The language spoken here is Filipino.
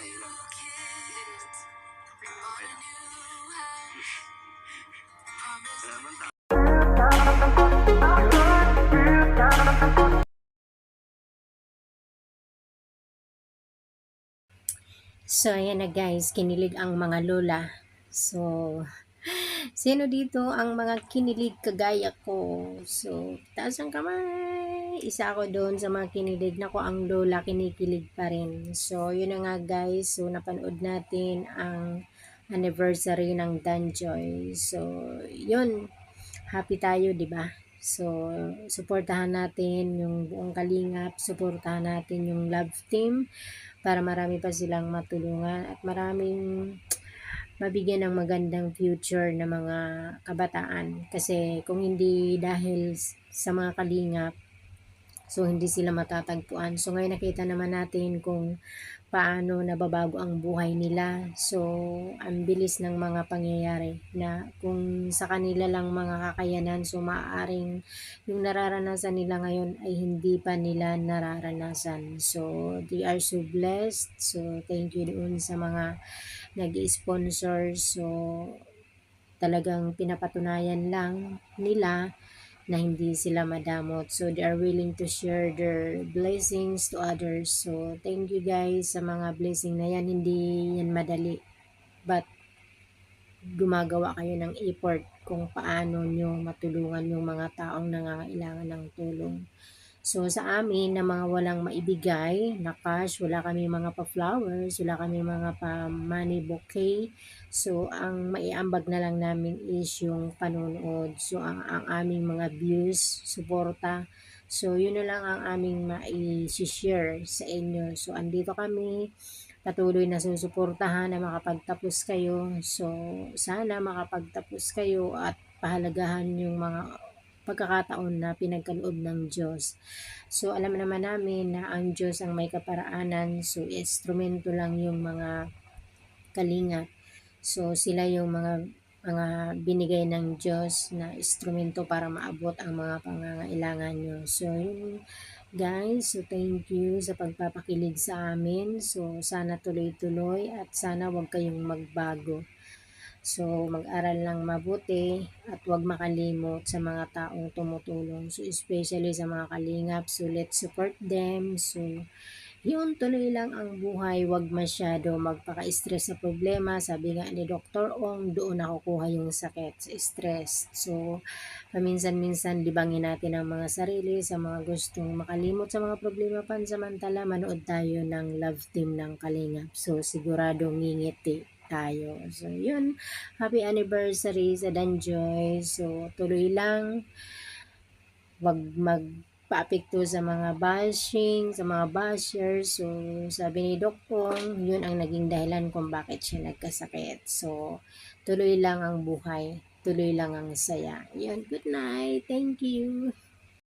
yun lang. Okay lang. Wala naman tayo. So, ayan na guys, kinilig ang mga lola. So, sino dito ang mga kinilig kagaya ko? So, taas ang kamay. Isa ako doon sa mga kinilig. Nako, ang lola kinikilig pa rin. So, yun na nga guys. So, napanood natin ang anniversary ng Danjoy. So, yun. Happy tayo, di ba? So, suportahan natin yung buong kalingap. Suportahan natin yung love team para marami pa silang matulungan at maraming mabigyan ng magandang future na mga kabataan. Kasi kung hindi dahil sa mga kalingap, so hindi sila matatagpuan. So ngayon nakita naman natin kung paano nababago ang buhay nila. So ang bilis ng mga pangyayari na kung sa kanila lang mga kakayanan, so maaaring yung nararanasan nila ngayon ay hindi pa nila nararanasan. So, they are so blessed. So, thank you doon sa mga nag-sponsor. So, talagang pinapatunayan lang nila na hindi sila madamot. So, they are willing to share their blessings to others. So, thank you guys sa mga blessing na yan. Hindi yan madali. But, gumagawa kayo ng effort kung paano nyo matulungan yung mga taong nangangailangan ng tulong. So sa amin na mga walang maibigay na cash, wala kami mga pa-flowers, wala kami mga pa-money bouquet. So ang maiambag na lang namin is yung panonood. So ang, ang aming mga views, suporta. So yun na lang ang aming mai-share sa inyo. So andito kami patuloy na susuportahan na makapagtapos kayo. So, sana makapagtapos kayo at pahalagahan yung mga pagkakataon na pinagkaloob ng Diyos. So, alam naman namin na ang Diyos ang may kaparaanan. So, instrumento lang yung mga kalingat. So, sila yung mga mga binigay ng Diyos na instrumento para maabot ang mga pangangailangan nyo. So, yun guys. So, thank you sa pagpapakilig sa amin. So, sana tuloy-tuloy at sana wag kayong magbago. So, mag-aral lang mabuti at wag makalimot sa mga taong tumutulong. So, especially sa mga kalingap. So, let's support them. So, yun, tuloy lang ang buhay. Wag masyado magpaka-stress sa problema. Sabi nga ni Dr. Ong, doon nakukuha yung sakit sa stress. So, paminsan-minsan libangin natin ang mga sarili sa mga gustong makalimot sa mga problema pansamantala. Manood tayo ng love team ng Kalingap. So, sigurado ngingiti tayo. So, yun. Happy anniversary sa Danjoy. So, tuloy lang. Wag mag paapekto sa mga bashing, sa mga bashers. So, sabi ni Doc Pong, yun ang naging dahilan kung bakit siya nagkasakit. So, tuloy lang ang buhay. Tuloy lang ang saya. Yun, good night. Thank you.